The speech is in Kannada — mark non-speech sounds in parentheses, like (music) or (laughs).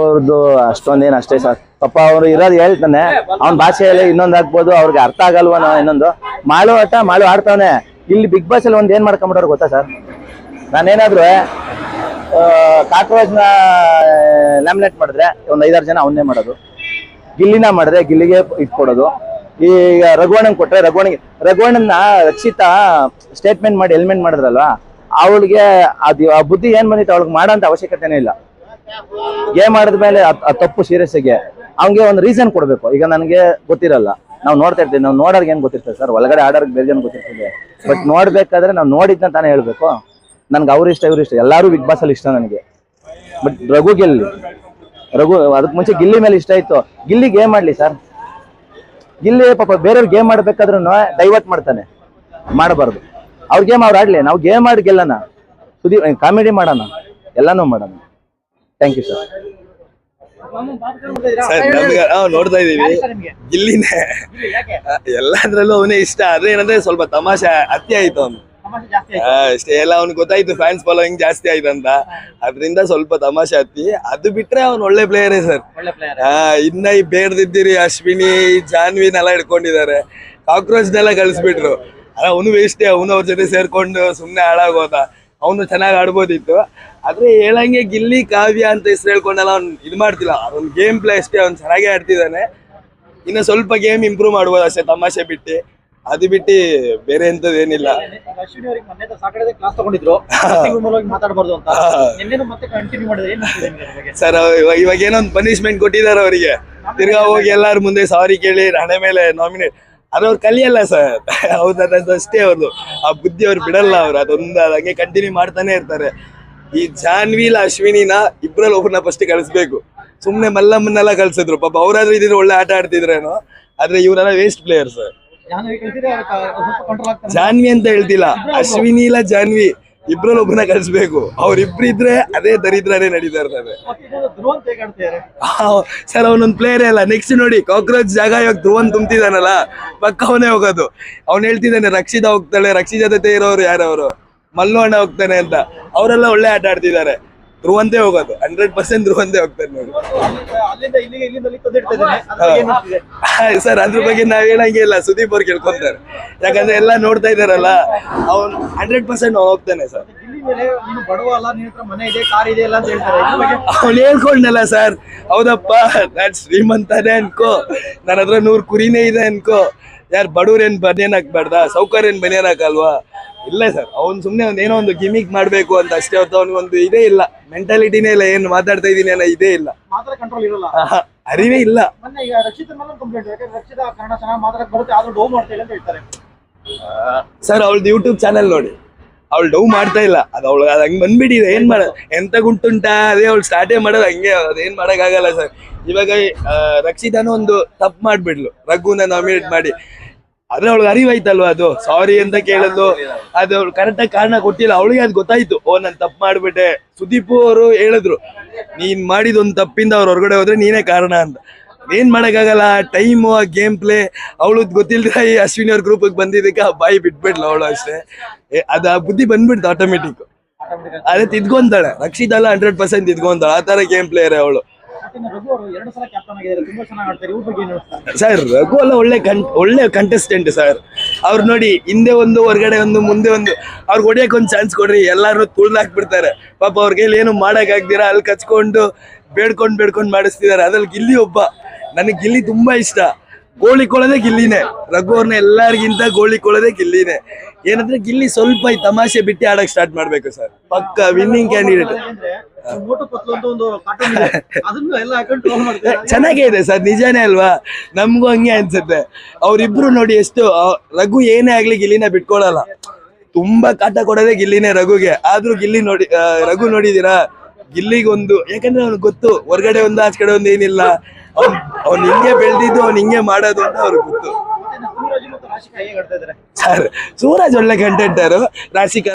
ಅವ್ರದ್ದು ಅಷ್ಟೊಂದೇನು ಅಷ್ಟೇ ಸರ್ ಪಾಪ ಅವ್ರು ಇರೋದು ಹೇಳ್ತಾನೆ. ಅವ್ನ ಭಾಷೆಯಲ್ಲಿ ಇನ್ನೊಂದು ಹಾಕ್ಬೋದು, ಅವ್ರಿಗೆ ಅರ್ಥ ಆಗಲ್ವನೋ ಇನ್ನೊಂದು. ಮಾಳು ಆಟ, ಮಾಳು ಆಡ್ತಾವನೆ. ಇಲ್ಲಿ ಬಿಗ್ ಬಾಸ್ ಅಲ್ಲಿ ಒಂದ್ ಏನ್ ಮಾಡ್ಕೊಂಬಿಡೋರು ಗೊತ್ತಾ ಸರ್? ನಾನೇನಾದ್ರು ನ ಲ್ಯಾಮಿನೇಟ್ ಮಾಡಿದ್ರೆ ಒಂದ್ ಐದಾರು ಜನ ಅವನ್ನೇ ಮಾಡೋದು. ಗಿಲ್ಲಿನ ಮಾಡಿದ್ರೆ ಗಿಲ್ಲಿಗೆ ಇಟ್ಕೊಡೋದು. ಈಗ ರಘುವಣ್ಣನ್ ಕೊಟ್ರೆ ರಘುವಣಿಗೆ ರಘುವಣ್ಣನ ರಕ್ಷಿತಾ ಸ್ಟೇಟ್ಮೆಂಟ್ ಮಾಡಿ ಎಲಿಮೆಂಟ್ ಮಾಡಿದ್ರಲ್ವಾ? ಅವಳಿಗೆ ಅದು, ಆ ಬುದ್ಧಿ ಏನ್ ಬಂದಿತ್ತು, ಅವಳಿಗೆ ಮಾಡೋಂಥ ಅವಶ್ಯಕತೆನೇ ಇಲ್ಲ. ಗೇಮ್ ಮಾಡಿದ ಮೇಲೆ ಅದ್ ತಪ್ಪು ಸೀರಿಯಸ್ ಆಗಿ ಅವ್ನಿಗೆ ಒಂದು ರೀಸನ್ ಕೊಡ್ಬೇಕು. ಈಗ ನನಗೆ ಗೊತ್ತಿರಲ್ಲ. ನಾವು ನೋಡ್ತಾ ಇರ್ತೀವಿ. ನಾವು ನೋಡೋರ್ಗೆ ಏನ್ ಗೊತ್ತಿರ್ತದೆ ಸರ್? ಒಳಗಡೆ ಆಡೋರ್ಗೆ ಬೇರೆ ಜನ ಗೊತ್ತಿರ್ತದೆ. ಬಟ್ ನೋಡ್ಬೇಕಾದ್ರೆ ನಾವು ನೋಡಿದ್ನ ತಾನೇ ಹೇಳ್ಬೇಕು. ನನ್ಗೆ ಅವ್ರ ಇಷ್ಟ, ಇವ್ರ ಇಷ್ಟ. ಎಲ್ಲಾರು ಬಿಗ್ ಬಾಸ್ ಅಲ್ಲಿ ಇಷ್ಟ ನನಗೆ. ಬಟ್ ರಘು ಗೆಲ್ಲಿ. ರಘು ಅದಕ್ಕೆ ಮುಂಚೆ ಗಿಲ್ಲಿ ಮೇಲೆ ಇಷ್ಟ ಆಯ್ತು. ಗಿಲ್ಲಿ ಗೇಮ್ ಮಾಡ್ಲಿ ಸರ್. ಗಿಲ್ಲಿ ಪಾಪ ಬೇರೆಯವ್ರು ಗೇಮ್ ಮಾಡ್ಬೇಕಾದ್ರು ಡೈವರ್ಟ್ ಮಾಡ್ತಾನೆ. ಮಾಡಬಾರ್ದು. ಅವ್ರ ಗೇಮ್ ಅವ್ರು ಆಡ್ಲಿ. ನಾವು ಗೇಮ್ ಆಡ್ ಗೆಲ್ಲನ ಸುದೀಪ್ ಕಾಮಿಡಿ ಮಾಡೋಣ. ಎಲ್ಲಾನು ಮಾಡೋಣ. ಥ್ಯಾಂಕ್ ಯು ಸರ್ ಸರ್ ನಮ್ಗೆ ನಾವು ನೋಡ್ತಾ ಇದೀವಿ. ಗಿಲ್ಲಿನೇ ಎಲ್ಲಾದ್ರಲ್ಲೂ ಅವನೇ ಇಷ್ಟ. ಆದ್ರೆ ಏನಂದ್ರೆ ಸ್ವಲ್ಪ ತಮಾಷೆ ಅತಿ ಆಯ್ತು ಅವನು. ಆ, ಅಷ್ಟೇ. ಎಲ್ಲ ಅವ್ನಿಗೆ ಗೊತ್ತಾಯ್ತು ಫ್ಯಾನ್ಸ್ ಫಾಲೋಯಿಂಗ್ ಜಾಸ್ತಿ ಆಯ್ತು ಅಂತ. ಅದ್ರಿಂದ ಸ್ವಲ್ಪ ತಮಾಷೆ ಹತ್ತಿ ಅದು ಬಿಟ್ರೆ ಅವ್ನು ಒಳ್ಳೆ ಪ್ಲೇಯರೇ ಸರ್. ಆ, ಇನ್ನ ಈ ಬೇಡ್ದಿದ್ದೀರಿ ಅಶ್ವಿನಿ ಜಾನ್ವಿನೆಲ್ಲ ಹಿಡ್ಕೊಂಡಿದ್ದಾರೆ. ಕಾಕ್ರೋಚ್ನೆಲ್ಲ ಕಳಿಸ್ಬಿಟ್ರು. ಅವನು ವೇಸ್ಟೇ ಅವನು ಅವ್ರ ಜೊತೆ ಸೇರ್ಕೊಂಡು ಸುಮ್ನೆ ಹಾಳಾಗೋದ. ಅವನು ಚೆನ್ನಾಗಿ ಆಡ್ಬೋದಿತ್ತು. ಆದ್ರೆ ಹೇಳಂಗೆ ಗಿಲ್ಲಿ, ಕಾವ್ಯ ಅಂತ ಹೆಸರು ಹೇಳ್ಕೊಂಡಲ್ಲ ಅವ್ನು ಇದು ಮಾಡ್ತಿಲ್ಲ. ಅವ್ನ ಗೇಮ್ ಪ್ಲೇ ಅಷ್ಟೇ, ಅವ್ನು ಚೆನ್ನಾಗೇ ಆಡ್ತಿದ್ದಾನೆ. ಇನ್ನು ಸ್ವಲ್ಪ ಗೇಮ್ ಇಂಪ್ರೂವ್ ಮಾಡ್ಬೋದು, ಅಷ್ಟೇ ತಮಾಷೆ ಬಿಟ್ಟು. ಅದು ಬಿಟ್ಟು ಬೇರೆ ಎಂತದ್ದು ಏನಿಲ್ಲ? (laughs) ಸರ್ ಇವಾಗ ಏನೊಂದು ಪನಿಷ್ಮೆಂಟ್ ಕೊಟ್ಟಿದ್ದಾರೆ ಅವರಿಗೆ. ತಿರ್ಗಾ ಹೋಗಿ ಎಲ್ಲಾರ ಮುಂದೆ ಸಾರಿ ಕೇಳಿ ಹಣೆ ಮೇಲೆ ನಾಮಿನೇಟ್ ಅದು ಅವ್ರು ಕಲಿಯಲ್ಲ ಸರ್. (laughs) ಹೌದ ಅಷ್ಟೇ ಅವ್ರದ್ದು ಆ ಬುದ್ಧಿ ಅವ್ರು ಬಿಡಲ್ಲ ಅವ್ರು. ಅದೊಂದು ಅದು ಹಂಗೆ ಕಂಟಿನ್ಯೂ ಮಾಡ್ತಾನೆ ಇರ್ತಾರೆ. ಈ ಜಾನ್ವಿಲ್, ಅಶ್ವಿನಿನ ಇಬ್ರಲ್ಲಿ ಒಬ್ಬರನ್ನ ಫಸ್ಟ್ ಕಳಿಸ್ಬೇಕು. ಸುಮ್ನೆ ಮಲ್ಲಮ್ಮನ್ನೆಲ್ಲ ಕಳ್ಸಿದ್ರು. ಪಾಪ ಅವ್ರಾದ್ರೂ ಇದ್ರೆ ಒಳ್ಳೆ ಆಟ ಆಡ್ತಿದ್ರೇನೋ. ಆದ್ರೆ ಇವರೆಲ್ಲ ವೇಸ್ಟ್ ಪ್ಲೇಯರ್ ಸರ್ ಜಾಹ್ನವಿ ಕಳ್ಸಿದ್ರೆ ಅವ್ರು ಕಂಟ್ರೋಲ್ ಆಗ್ತಾರೆ ಜಾನ್ವಿ ಅಂತ ಹೇಳ್ತಿಲ್ಲ. ಅಶ್ವಿನಿ ಇಲ್ಲ ಜಾನ್ವಿ. ಇಬ್ರಲ್ಲಿ ಒಬ್ಬನ ಕಳಿಸ್ಬೇಕು. ಅವ್ರಿಬ್ರಿದ್ರೆ ಅದೇ ದರಿದ್ರನೇ ನಡೀತಾ ಇರ್ತದೆ. ಸರ್ ಅವನೊಂದು ಪ್ಲೇಯರ್ ಅಲ್ಲ. ನೆಕ್ಸ್ಟ್ ನೋಡಿ ಕಾಕ್ರೋಚ್ ಜಾಗ ಇವಾಗ ಧ್ರುವನ್ ತುಂಬ್ತಿದಾನಲ್ಲ. ಪಕ್ಕ ಅವನೇ ಹೋಗೋದು. ಅವ್ನು ಹೇಳ್ತಿದ್ದಾನೆ, ರಕ್ಷಿತಾ ಹೋಗ್ತಾಳೆ. ರಕ್ಷಿತಾ ಜೊತೆ ಇರೋರು ಯಾರವರು? ಮಲ್ಲು ಅಣ್ಣ ಹೋಗ್ತಾನೆ ಅಂತ. ಅವರೆಲ್ಲ ಒಳ್ಳೆ ಆಟ ಆಡ್ತಿದ್ದಾರೆ. ಧ್ರುವಂದೇ ಹೋಗೋದು. ಹಂಡ್ರೆಡ್ ಪರ್ಸೆಂಟ್ ಧ್ರುವಂದೇ ಹೋಗ್ತಾರೆ ನೋಡಿ? ಸರ್ ಅದ್ರ ಬಗ್ಗೆ ನಾವ್ ಹೇಳಂಗೆ ಇಲ್ಲ. ಸುದೀಪ್ ಅವ್ರು ಕೇಳ್ಕೊಂತಾರೆ. ಯಾಕಂದ್ರೆ ಎಲ್ಲ ನೋಡ್ತಾ ಇದಾರಲ್ಲ ಅವ್ನು ಹಂಡ್ರೆಡ್ ಪರ್ಸೆಂಟ್ ಹೋಗ್ತಾನೆ ಸರ್. ಅವ್ನು ಹೇಳ್ಕೊಂಡಲ್ಲ ಸರ್ ಹೌದಪ್ಪ ನಾನ್ ಶ್ರೀಮಂತಾನೆ ಅನ್ಕೋ. ನನ್ನ ಹತ್ರ ನೂರ್ ಕುರಿನೇ ಇದೆ ಅನ್ಕೋ. ಯಾರು ಬಡವ್ರೇನು ಬನಿಯನ್ ಹಾಕ್ಬಾರ್ದ ಸೌಕರ್ಯನ್ ಬನಿಯನ್ ಹಾಕಲ್ವಾ ಇಲ್ಲ ಸರ್ ಅವ್ನು ಸುಮ್ನೆ ಒಂದ್ ಏನೋ ಒಂದು ಗಿಮಿಕ್ ಮಾಡ್ಬೇಕು ಅಂತ ಅಷ್ಟೇ ಹೊತ್ತು ಅವ್ನಿಗೊಂದು ಇದೇ ಇಲ್ಲ. ಮೆಂಟಾಲಿಟಿನೇ ಇಲ್ಲ ಏನು ಮಾತಾಡ್ತಾ ಇದೀನಿ ಅನ್ನೋ ಇದೇ ಇಲ್ಲ. ಅರಿವೇ ಇಲ್ಲ. ಸರ್ ಅವ್ಳದ್ದು ಯೂಟ್ಯೂಬ್ ಚಾನೆಲ್ ನೋಡಿ. ಅವಳು ಡೌ ಮಾಡ್ತಾ ಇಲ್ಲ. ಅದು ಅವಳು ಅದು ಹಂಗೆ ಬಂದ್ಬಿಟ್ಟಿದೆ. ಏನ್ ಮಾಡ ಎಂತ ಗುಂಟುಂಟ ಅದೇ ಅವಳು ಸ್ಟಾರ್ಟೇ ಮಾಡೋದು ಹಂಗೆ. ಅದೇನ್ ಮಾಡಕ್ಕಾಗಲ್ಲ ಸರ್. ಇವಾಗ ರಕ್ಷಿತಾನು ಒಂದು ತಪ್ಪು ಮಾಡ್ಬಿಡ್ಲು ರಘುನ ನಾಮಿನೇಟ್ ಮಾಡಿ. ಆದ್ರೆ ಅವಳಿಗೆ ಅರಿವಾಯ್ತಲ್ವಾ ಅದು? ಸಾರಿ ಅಂತ ಕೇಳೋದು. ಅದು ಅವಳು ಕರೆಕ್ಟಾಗಿ ಕಾರಣ ಕೊಟ್ಟಿಲ್ಲ. ಅವಳಿಗೆ ಅದು ಗೊತ್ತಾಯ್ತು. ಓ, ನಾನು ತಪ್ಪು ಮಾಡ್ಬಿಟ್ಟೆ. ಸುದೀಪ್ ಅವರು ಹೇಳಿದ್ರು, ನೀನ್ ಮಾಡಿದ ಒಂದು ತಪ್ಪಿಂದ ಅವ್ರು ಹೊರಗಡೆ ಹೋದ್ರೆ ನೀನೇ ಕಾರಣ ಅಂತ. ಏನ್ ಮಾಡಕ್ಕಾಗಲ್ಲ ಟೈಮು ಆ ಗೇಮ್ ಪ್ಲೇ ಅವಳು ಗೊತ್ತಿಲ್ದ ಈ ಅಶ್ವಿನಿ ಅವ್ರ ಗ್ರೂಪ್ ಬಂದಿದ್ದಕ್ಕೆ ಆ ಬಾಯಿ ಬಿಟ್ಬಿಡ್ಲ ಅವಳು ಅಷ್ಟೇ. ಅದ ಬುದ್ಧಿ ಬಂದ್ಬಿಡ್ತು ಆಟೋಮೆಟಿಕ್ ಅದೇ ತಿದ್ಕೊಂತಾಳೆ. ರಕ್ಷಿತಲ್ಲ ಹಂಡ್ರೆಡ್ ಪರ್ಸೆಂಟ್ ತಿದ್ಕೊಂತಾಳೆ. ಆ ತರ ಗೇಮ್ ಪ್ಲೇಯರ್ ಅವಳು. ಸರ್ ರಘು ಅಲ್ಲ ಒಳ್ಳೆ ಒಳ್ಳೆ ಕಂಟೆಸ್ಟೆಂಟ್ ಸರ್ ಅವ್ರು ನೋಡಿ, ಹಿಂದೆ ಒಂದು, ಹೊರಗಡೆ ಒಂದು, ಮುಂದೆ ಒಂದು ಅವ್ರಿಗೆ ಹೊಡಿಯಕ್ ಒಂದು ಚಾನ್ಸ್ ಕೊಡ್ರಿ. ಎಲ್ಲಾರು ತುಳ್ದಾಕ್ಬಿಡ್ತಾರೆ ಪಾಪ ಅವ್ರಿಗೆ ಏನು ಮಾಡಕ್ ಅಲ್ಲಿ ಕಚ್ಕೊಂಡು ಬೇಡ್ಕೊಂಡ್ ಬೇಡ್ಕೊಂಡ್ ಮಾಡಿಸ್ತಿದಾರೆ. ಅದ್ರಲ್ಲಿ ಇಲ್ಲಿ ಒಬ್ಬ. ನನಗೆ ಗಿಲ್ಲಿ ತುಂಬಾ ಇಷ್ಟ. ಗೋಳಿ ಕೊಳದೆ ಗಿಲ್ಲಿನೇ. ರಘು ಅವ್ರನ್ನ ಎಲ್ಲರಿಗಿಂತ ಗೋಳಿ ಕೊಳದೆ ಗಿಲ್ಲಿನೇ. ಏನಂದ್ರೆ ಗಿಲ್ಲಿ ಸ್ವಲ್ಪ ಈ ತಮಾಷೆ ಬಿಟ್ಟು ಆಡಕ್ ಸ್ಟಾರ್ಟ್ ಮಾಡ್ಬೇಕು ಸರ್ ಪಕ್ಕ ವಿನ್ನಿಂಗ್ ಕ್ಯಾಂಡಿಡೇಟ್ (laughs) ಚೆನ್ನಾಗೇ ಇದೆ ಸರ್ ನಿಜಾನೇ ಅಲ್ವಾ? ನಮಗೂ ಹಂಗೆ ಅನ್ಸುತ್ತೆ. ಅವ್ರಿಬ್ರು ನೋಡಿ ಎಷ್ಟು ರಘು ಏನೇ ಆಗ್ಲಿ ಗಿಲ್ಲಿನ ಬಿಟ್ಕೊಳಲ್ಲ. ತುಂಬಾ ಕಾಟ ಕೊಡೋದೇ ಗಿಲ್ಲಿನೇ ರಘುಗೆ. ಆದ್ರೂ ಗಿಲ್ಲಿ ನೋಡಿ ರಘು ನೋಡಿದೀರಾ ಗಿಲ್ಲಿಗೊಂದು, ಯಾಕಂದ್ರೆ ಅವ್ನಿಗೆ ಗೊತ್ತು, ಹೊರಗಡೆ ಒಂದು, ಆಚೆ ಕಡೆ ಒಂದು ಏನಿಲ್ಲ. ಅವ್ನ್ ಅವ್ನ್ ಹಿಂಗೆ ಬೆಳೆದಿದ್ದು ಅವ್ನು ಹಿಂಗೆ ಮಾಡೋದು ಅಂತ ಅವ್ರಿಗೆ ಗೊತ್ತು. ಸರ್ ಸೂರಜ್ ಒಳ್ಳೆ ಕಂಟೆಂಟರು ರಾಶಿಕಾ